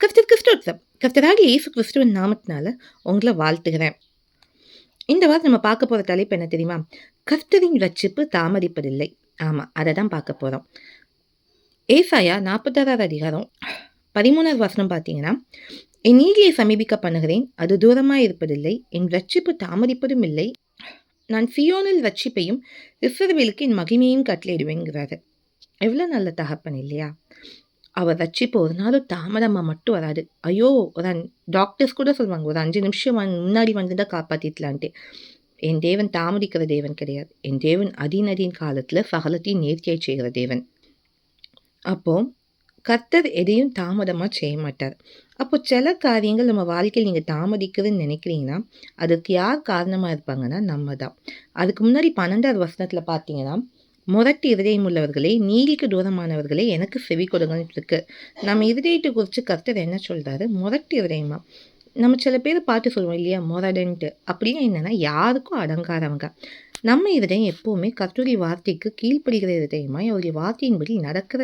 கர்த்தர் கிறிஸ்தோத்சவ் கர்த்தராக இயேசு கிறிஸ்துவின் நாமத்தினால உங்களை வாழ்த்துகிறேன். இந்த வாரம் நம்ம பார்க்க போகிற தலைப்பு என்ன தெரியுமா? கர்த்தரின் ரட்சிப்பு தாமதிப்பதில்லை. ஆமாம் அதை தான் பார்க்க போகிறோம் ஏசாயா நாற்பத்தாறாவது அதிகாரம் பதிமூணாவது வசனம் பார்த்தீங்கன்னா என் நீதியை சமீபிக்க பண்ணுகிறேன் அது தூரமாக இருப்பதில்லை. என் ரட்சிப்பு தாமதிப்பதும் இல்லை. நான் சியோனில் ரட்சிப்பையும் இஸ்ரவேலுக்கு என் மகிமையும் கட்டளையிடுவேங்கிறாரு எவ்வளோ நல்ல தகப்பன் இல்லையா? அவர் ரட்சிப்பு ஒரு நாளும் தாமதமாக மட்டும் வராது. ஐயோ ஒரு டாக்டர்ஸ் கூட சொல்லுவாங்க ஒரு அஞ்சு நிமிஷம் வந் முன்னாடி வந்துதான் காப்பாற்றிடலான்ட்டு என் தேவன் தாமதிக்கிற தேவன் கிடையாது. என் தேவன் அதிநதியின் காலத்தில் சகலத்தையும் நேர்த்தியை செய்கிற தேவன். அப்போது கர்த்தர் எதையும் தாமதமாக செய்ய மாட்டார். அப்போ சில காரியங்கள் நம்ம வாழ்க்கையில் நீங்கள் தாமதிக்குதுன்னு நினைக்கிறீங்கன்னா அதுக்கு யார் காரணமாக இருப்பாங்கன்னா நம்ம தான். அதுக்கு முன்னாடி பன்னெண்டாவது வசனத்தில் பார்த்தீங்கன்னா முரட்டு இருதயம் உள்ளவர்களே நீதிக்கு தூரமானவர்களே எனக்கு செவி கொடுங்கன்னு இருக்கு. நம்ம இருதயத்தை குறித்து கர்த்தர் என்ன சொல்கிறாரு முரட்டு இருதயமா நம்ம சில பேர் பார்த்து சொல்லுவோம் இல்லையா முரடன்ட்டு அப்படின்னு என்னென்னா யாருக்கும் அடங்காதவங்க. நம்ம இதயம் எப்போவுமே கர்த்தருடைய வார்த்தைக்கு கீழ்ப்படுகிற இதயமாய் அவருடைய வார்த்தையின்படி நடக்கிற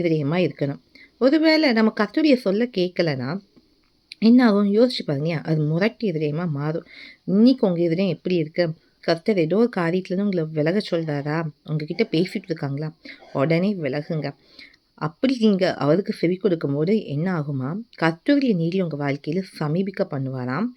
இதயமாக இருக்கணும். ஒருவேளை நம்ம கர்த்தருடைய சொல்ல கேட்கலன்னா என்ன ஆகும்? யோசிச்சு பாருங்க அது முரட்டு இதயமாக மாறும். இன்னைக்கு உங்கள் இதயம் எப்படி இருக்குது கர்த்தர் ஏதோ ஒரு காரியத்துலேருந்து உங்களை விலக சொல்கிறாரா உங்ககிட்ட பேசிகிட்டு இருக்காங்களா? உடனே விலகுங்க. அப்படி நீங்கள் அவருக்கு செவி கொடுக்கும் போது என்ன ஆகுமா? கர்த்தருடைய நீதி உங்கள் வாழ்க்கையில் சமீபிக்க பண்ணுவாராம்.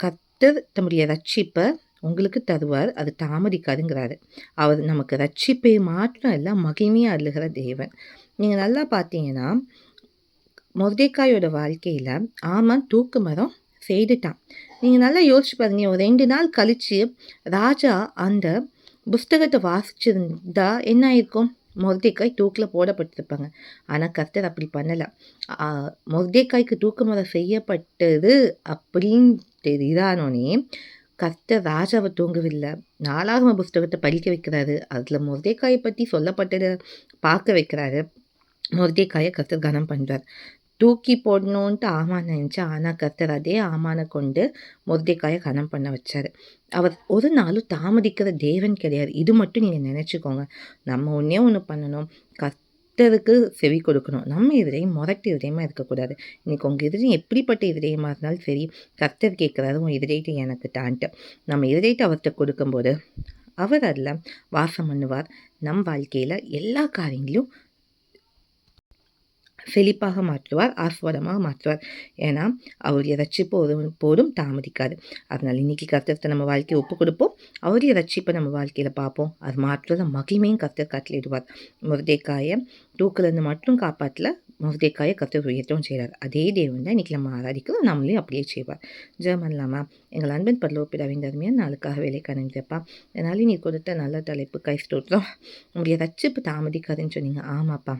கர்த்தர் தம்முடைய ரட்சிப்பை உங்களுக்கு தருவார். அது தாமதிக்காதுங்கிறாரு. அவர் நமக்கு ரட்சிப்பை மாற்றம் இல்லை மகிமையாக அழுகிற தேவன். நீங்கள் நல்லா பார்த்தீங்கன்னா மொர்தேக்காயோட வாழ்க்கையில் ஆமாம் தூக்கு மரம் செய்துட்டான். நீங்கள் நல்லா யோசிச்சு பாருங்க ஒரு ரெண்டு நாள் கழித்து ராஜா அந்த புஸ்தகத்தை வாசிச்சிருந்தா என்ன ஆயிருக்கும்? மொர்தேக்காய் தூக்கில் போடப்பட்டிருப்பாங்க. ஆனால் கர்த்தர் அப்படி பண்ணலை. மொர்தேக்காய்க்கு தூக்கு முறை செய்யப்பட்டது அப்படின்னு தெரியானோனே கர்த்தர் ராஜாவை தூங்கவில்லை. நாலாகம புஸ்தகத்தை படிக்க வைக்கிறாரு. அதில் மொர்தேக்காயை பற்றி சொல்லப்பட்டதை பார்க்க வைக்கிறாரு. மொர்தேக்காயை கர்த்தர் கனம் பண்ணுறார் தூக்கி போடணுன்ட்டு ஆமான் நினச்சா ஆனால் கர்த்தர் அதே ஆமானை கொண்டு மொர்தேக்காயை கனம் பண்ண வச்சார். அவர் ஒரு நாளும் தாமதிக்கிற தேவன் கிடையாது. இது மட்டும் நீங்கள் நினச்சிக்கோங்க. நம்ம ஒன்றே ஒன்று பண்ணணும். கர்த்தருக்கு செவி கொடுக்கணும். நம்ம இதயம் முரட்டு இதயமாக இருக்கக்கூடாது. இன்றைக்கி உங்கள் இதயம் எப்படிப்பட்ட இதயமாக இருந்தாலும் சரி கர்த்தர் கேட்குறாரு உன் இதயத்தை எனக்கு தான்ட்டு. நம்ம இதயத்தை அவர்கிட்ட கொடுக்கும்போது அவர் அதில் வாசம் பண்ணுவார். நம் வாழ்க்கையில் எல்லா காரியங்களையும் செழிப்பாக மாற்றுவார் ஆஸ்வாதமாக மாற்றுவார். ஏன்னா அவருடைய ரட்சிப்பு ஒரு போதும் தாமதிக்காது. அதனால் இன்றைக்கி கர்த்தத்தை நம்ம வாழ்க்கையை ஒப்பு கொடுப்போம். அவருடைய ரட்சிப்பை நம்ம வாழ்க்கையில் பார்ப்போம் அது மாற்றுவத மகிமையும் கர்த்தர் கட்டளிடுவார் முருதைக்காயை தூக்கிலேருந்து மட்டும் காப்பாற்றல முருதைக்காயை கர்த்தர் உயர்த்தவும் செய்கிறார் அதே தேவன் தான் இன்றைக்கி நம்ம ஆராதிக்கிறோம் நம்மளையும் அப்படியே செய்வார். ஜெர்மன் இல்லாமல் எங்கள் அன்பின் பல்லோப்பிடாவின் தருமையாக நாளுக்காக வேலை கணிஞ்சப்பா அதனால் நீ கொடுத்த நல்ல தலைப்பு கை ஸ்தோத்திரம். உங்களுடைய ரட்சிப்பு தாமதிக்காதுன்னு சொன்னீங்க. ஆமாப்பா.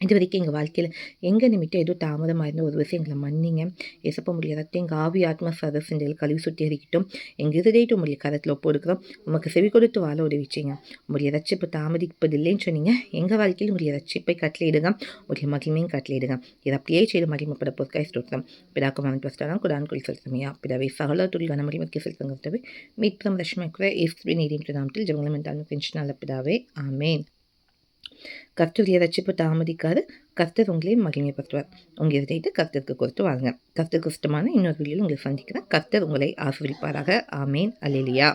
இது வரைக்கும் எங்கள் வாழ்க்கையில் எங்கள் நிமிட்டம் எதுவும் தாமதமாக இருந்த ஒரு விஷயம் எங்களை மன்னிங்க. எசப்ப முடியாத எங்கள் ஆவி ஆத்ம சதசிந்தல் கழுவி சுற்றி அறிக்கிட்டோம் எங்கள் இருதைட்டு உங்களுடைய கரத்தில் ஒப்பு எடுக்கிறோம் உமக்கு செவி கொடுத்து வாழ உதவிச்சிங்க. உங்களுடைய ரட்சிப்பு தாமதிப்பதில்லைன்னு சொன்னீங்க. எங்கள் வாழ்க்கையில் உங்களுடைய ரட்சிப்பை கட்டளையிடுங்க. உங்களுடைய மகிமையும் கட்டளையிடுங்க. இதை அப்படியே செய்து மகிமைப்பட பொருட்காய் ஸ்தோத்திரம். பிதாக்கு மகன் பிரஸ்தானம் குடான் குழி செலுத்தமையா. பிதாவை சகல துளி மகிமைக்கு மக்கிய மீட்பம் ரஷ்மக்குற ஏஸ்வி நீதியின் நாமத்தில் ஜெவங்களும் என்றாலும் பென்ஷனால பிதாவே. ஆமேன். கர்த்தர் ரட்சிப்பு தாமதிக்காது. கர்த்தர் உங்களே மகிமைப்படுத்துவார். உங்கள் இதயத்தை கர்த்தருக்கு கொடுத்து வாங்க கர்த்தருக்கு இஷ்டமான இன்னொரு வீடியோவில் உங்களை சந்திக்கிறேன். கர்த்தர் உங்களை ஆசிரியப்பாராக ஆமேன். அலிலியா